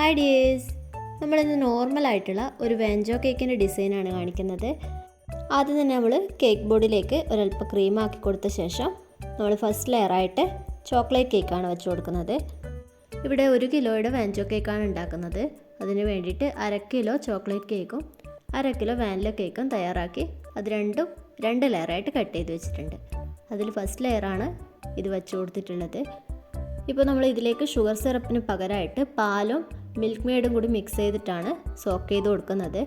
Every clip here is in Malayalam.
ഹായ് ഡിയേഴ്സ് നമ്മളിന്ന് നോർമൽ ആയിട്ടുള്ള ഒരു വെഞ്ചോ കേക്കിന്റെ ഡിസൈനാണ് കാണിക്കുന്നത്. ആദ്യം തന്നെ നമ്മൾ കേക്ക് ബോർഡിലേക്ക് ഒരല്പം ക്രീം ആക്കി കൊടുത്ത ശേഷം നമ്മൾ ഫസ്റ്റ് ലെയറായിട്ട് ചോക്ലേറ്റ് കേക്കാണ് വെച്ച് കൊടുക്കുന്നത്. ഇവിടെ ഒരു കിലോയുടെ വാൻചോ കേക്കാണ് ഉണ്ടാക്കുന്നത്. അതിന് വേണ്ടിയിട്ട് അര കിലോ ചോക്ലേറ്റ് കേക്കും അര കിലോ വാനില കേക്കും തയ്യാറാക്കി അത് രണ്ടും രണ്ട് ലെയറായിട്ട് കട്ട് ചെയ്ത് വെച്ചിട്ടുണ്ട്. അതിൽ ഫസ്റ്റ് ലെയറാണ് ഇത് വെച്ച് കൊടുത്തിട്ടുള്ളത്. ഇപ്പോൾ നമ്മൾ ഇതിലേക്ക് ഷുഗർ സിറപ്പിന് പകരമായിട്ട് പാലും മിൽക്ക് മെയ്ഡും കൂടി മിക്സ് ചെയ്തിട്ടാണ് സോക്ക് ചെയ്ത് കൊടുക്കുന്നത്.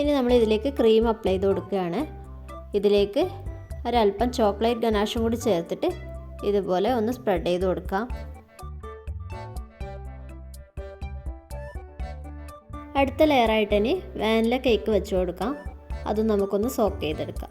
ഇനി നമ്മൾ ഇതിലേക്ക് ക്രീം അപ്ലൈ ചെയ്ത് കൊടുക്കുകയാണ്. ഇതിലേക്ക് ഒരല്പം ചോക്ലേറ്റ് ഗനാഷും കൂടി ചേർത്തിട്ട് ഇതുപോലെ ഒന്ന് സ്പ്രെഡ് ചെയ്ത് കൊടുക്കാം. അടുത്ത ലെയറായിട്ട് ഇനി വാനില കേക്ക് വെച്ച് കൊടുക്കാം. അതും നമുക്കൊന്ന് സോക്ക് ചെയ്തെടുക്കാം.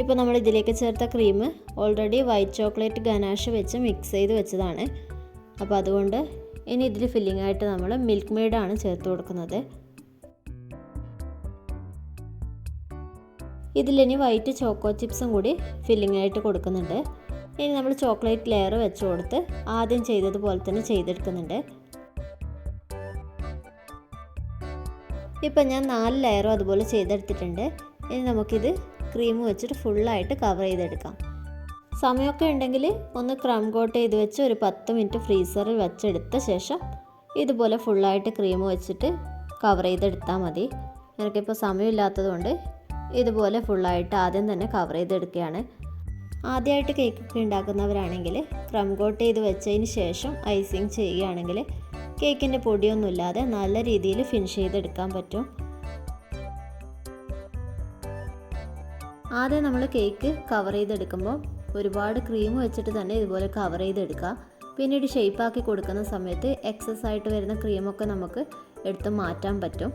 ഇപ്പോൾ നമ്മൾ ഇതിലേക്ക് ചേർത്ത cream already white chocolate ganache വെച്ച് മിക്സ് ചെയ്ത് വെച്ചതാണ്. അപ്പോൾ അതുകൊണ്ട് ഇനി ഇതിൽ ഫില്ലിംഗ് ആയിട്ട് നമ്മൾ മിൽക്ക് മെയ്ഡാണ് ചേർത്ത് കൊടുക്കുന്നത്. ഇതിലിനി വൈറ്റ് ചോക്കോ ചിപ്സും കൂടി ഫില്ലിംഗ് ആയിട്ട് കൊടുക്കുന്നുണ്ട്. ഇനി നമ്മൾ ചോക്ലേറ്റ് ലെയർ വെച്ച് കൊടുത്ത് ആദ്യം ചെയ്തതുപോലെ തന്നെ ചെയ്തെടുക്കുന്നുണ്ട്. ഇപ്പം ഞാൻ നാല് ലെയറും അതുപോലെ ചെയ്തെടുത്തിട്ടുണ്ട്. ഇനി നമുക്കിത് ക്രീം വെച്ചിട്ട് ഫുള്ളായിട്ട് കവർ ചെയ്തെടുക്കാം. സമയമൊക്കെ ഉണ്ടെങ്കിൽ ഒന്ന് ക്രം കോട്ട് ചെയ്ത് വെച്ച് ഒരു പത്ത് മിനിറ്റ് ഫ്രീസറിൽ വെച്ചെടുത്ത ശേഷം ഇതുപോലെ ഫുള്ളായിട്ട് ക്രീം വെച്ചിട്ട് കവർ ചെയ്തെടുത്താൽ മതി. എനിക്കിപ്പോൾ സമയമില്ലാത്തതുകൊണ്ട് ഇതുപോലെ ഫുള്ളായിട്ട് ആദ്യം തന്നെ കവർ ചെയ്തെടുക്കുകയാണ്. ആദ്യമായിട്ട് കേക്കൊക്കെ ഉണ്ടാക്കുന്നവരാണെങ്കിൽ ക്രം കോട്ട് ചെയ്ത് വെച്ചതിന് ശേഷം ഐസിങ് ചെയ്യുകയാണെങ്കിൽ കേക്കിന്റെ പൊടിയൊന്നുമില്ലാതെ നല്ല രീതിയിൽ ഫിനിഷ് ചെയ്തെടുക്കാൻ പറ്റും. ആദ്യം നമ്മൾ കേക്ക് കവർ ചെയ്തെടുക്കുമ്പോൾ ഒരുപാട് ക്രീം വെച്ചിട്ട് തന്നെ ഇതുപോലെ കവർ ചെയ്തെടുക്കുക. പിന്നീട് ഷേപ്പാക്കി കൊടുക്കുന്ന സമയത്ത് എക്സസ് ആയിട്ട് വരുന്ന ക്രീമൊക്കെ നമുക്ക് എടുത്ത് മാറ്റാൻ പറ്റും.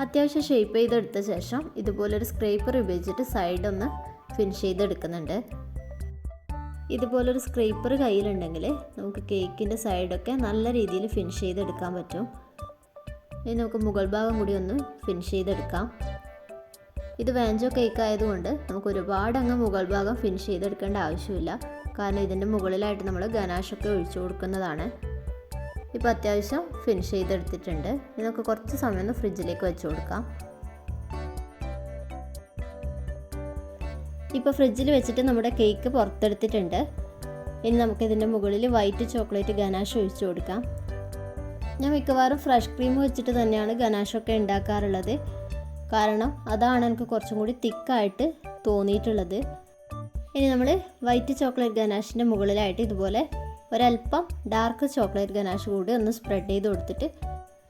അത്യാവശ്യം ഷേപ്പ് ചെയ്തെടുത്ത ശേഷം ഇതുപോലൊരു സ്ക്രേപ്പർ ഉപയോഗിച്ചിട്ട് സൈഡ് ഒന്ന് ഫിനിഷ് ചെയ്തെടുക്കുന്നുണ്ട്. ഇതുപോലൊരു സ്ക്രേപ്പർ കയ്യിലുണ്ടെങ്കിൽ നമുക്ക് കേക്കിന്റെ സൈഡൊക്കെ നല്ല രീതിയിൽ ഫിനിഷ് ചെയ്തെടുക്കാൻ പറ്റും. ഇനി നമുക്ക് മുകൾ ഭാഗം കൂടി ഒന്ന് ഫിനിഷ് ചെയ്തെടുക്കാം. ഇത് വാഞ്ചോ കേക്ക് ആയതുകൊണ്ട് നമുക്ക് ഒരുപാട് അങ്ങ് മുകൾ ഭാഗം ഫിനിഷ് ചെയ്തെടുക്കേണ്ട ആവശ്യമില്ല. കാരണം ഇതിന്റെ മുകളിലായിട്ട് നമ്മൾ ഗനാഷൊക്കെ ഒഴിച്ചു കൊടുക്കുന്നതാണ്. ഇപ്പോൾ അത്യാവശ്യം ഫിനിഷ് ചെയ്തെടുത്തിട്ടുണ്ട്. ഇതൊക്കെ കുറച്ച് സമയം ഒന്ന് ഫ്രിഡ്ജിലേക്ക് വെച്ച് കൊടുക്കാം. ഇപ്പോൾ ഫ്രിഡ്ജിൽ വെച്ചിട്ട് നമ്മുടെ കേക്ക് പുറത്തെടുത്തിട്ടുണ്ട്. ഇനി നമുക്കിതിന്റെ മുകളിൽ വൈറ്റ് ചോക്ലേറ്റ് ഗനാഷ് ഒഴിച്ചു കൊടുക്കാം. ഞാൻ മിക്കവാറും ഫ്രഷ് ക്രീം വെച്ചിട്ട് തന്നെയാണ് ഗനാഷൊക്കെ ഉണ്ടാക്കാറുള്ളത്. കാരണം അതാണ് എനിക്ക് കുറച്ചും കൂടി തിക്കായിട്ട് തോന്നിയിട്ടുള്ളത്. ഇനി നമ്മൾ വൈറ്റ് ചോക്ലേറ്റ് ഗനാഷിന്റെ മുകളിലായിട്ട് ഇതുപോലെ ഒരല്പം ഡാർക്ക് ചോക്ലേറ്റ് ഗനാഷ് കൂടി ഒന്ന് സ്പ്രെഡ് ചെയ്ത് കൊടുത്തിട്ട്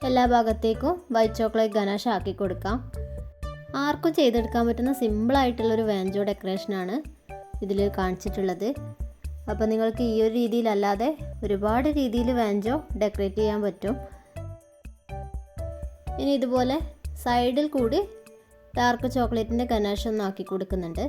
എല്ലാ ഭാഗത്തേക്കും വൈറ്റ് ചോക്ലേറ്റ് ഗനാഷ് ആക്കി കൊടുക്കാം. ആർക്കും ചെയ്തെടുക്കാൻ പറ്റുന്ന സിമ്പിളായിട്ടുള്ളൊരു വാഞ്ചോ ഡെക്കറേഷനാണ് ഇതിൽ കാണിച്ചിട്ടുള്ളത്. അപ്പോൾ നിങ്ങൾക്ക് ഈ ഒരു രീതിയിലല്ലാതെ ഒരുപാട് രീതിയിൽ വാഞ്ചോ ഡെക്കറേറ്റ് ചെയ്യാൻ പറ്റും. ഇനി ഇതുപോലെ സൈഡിൽ കൂടി ഡാർക്ക് ചോക്ലേറ്റിന്റെ ഗനാഷ് ഒന്ന് ആക്കി കൊടുക്കുന്നുണ്ട്.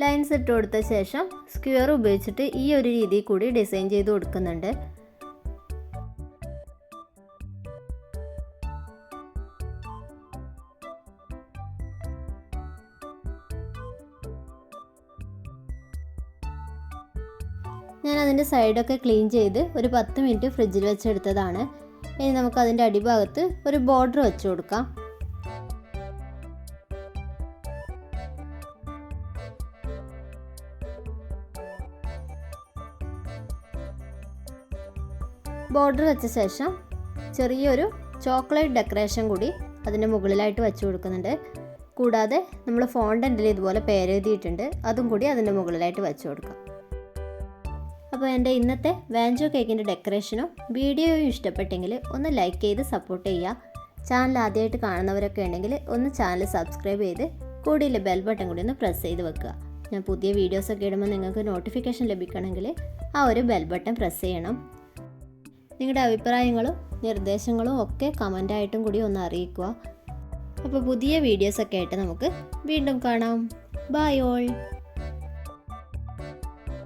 ലൈൻസ് ഇട്ട് കൊടുത്ത ശേഷം സ്ക്വയർ ഉപയോഗിച്ചിട്ട് ഈ ഒരു രീതിയിൽ കൂടി ഡിസൈൻ ചെയ്ത് കൊടുക്കുന്നുണ്ട്. ഞാൻ അതിന്റെ സൈഡൊക്കെ ക്ലീൻ ചെയ്ത് ഒരു പത്ത് മിനിറ്റ് ഫ്രിഡ്ജിൽ വെച്ചെടുത്തതാണ്. ഇനി നമുക്ക് അതിന്റെ അടിഭാഗത്ത് ഒരു ബോർഡർ വെച്ച് കൊടുക്കാം. ബോർഡർ വെച്ച ശേഷം ചെറിയൊരു ചോക്ലേറ്റ് ഡെക്കറേഷൻ കൂടി അതിന്റെ മുകളിലായിട്ട് വെച്ച് കൊടുക്കുന്നുണ്ട്. കൂടാതെ നമ്മൾ ഫോണ്ടന്റിൽ ഇതുപോലെ പേരെഴുതിയിട്ടുണ്ട്. അതും കൂടി അതിന്റെ മുകളിലായിട്ട് വെച്ച് കൊടുക്കാം. അപ്പോൾ എന്റെ ഇന്നത്തെ വാഞ്ചോ കേക്കിന്റെ ഡെക്കറേഷനും വീഡിയോയും ഇഷ്ടപ്പെട്ടെങ്കിൽ ഒന്ന് ലൈക്ക് ചെയ്ത് സപ്പോർട്ട് ചെയ്യുക. ചാനൽ ആദ്യമായിട്ട് കാണുന്നവരൊക്കെ ഉണ്ടെങ്കിൽ ഒന്ന് ചാനൽ സബ്സ്ക്രൈബ് ചെയ്ത് കൂടിയില്ല ബെൽ ബട്ടൺ കൂടി ഒന്ന് പ്രസ് ചെയ്ത് വെക്കുക. ഞാൻ പുതിയ വീഡിയോസൊക്കെ ഇടുമ്പോൾ നിങ്ങൾക്ക് നോട്ടിഫിക്കേഷൻ ലഭിക്കണമെങ്കിൽ ആ ഒരു ബെൽ ബട്ടൺ പ്രസ് ചെയ്യണം. നിങ്ങളുടെ അഭിപ്രായങ്ങളും നിർദ്ദേശങ്ങളും ഒക്കെ കമന്റായിട്ടും കൂടി ഒന്ന് അറിയിക്കുക. അപ്പോൾ പുതിയ വീഡിയോസൊക്കെ ആയിട്ട് നമുക്ക് വീണ്ടും കാണാം. Bye all.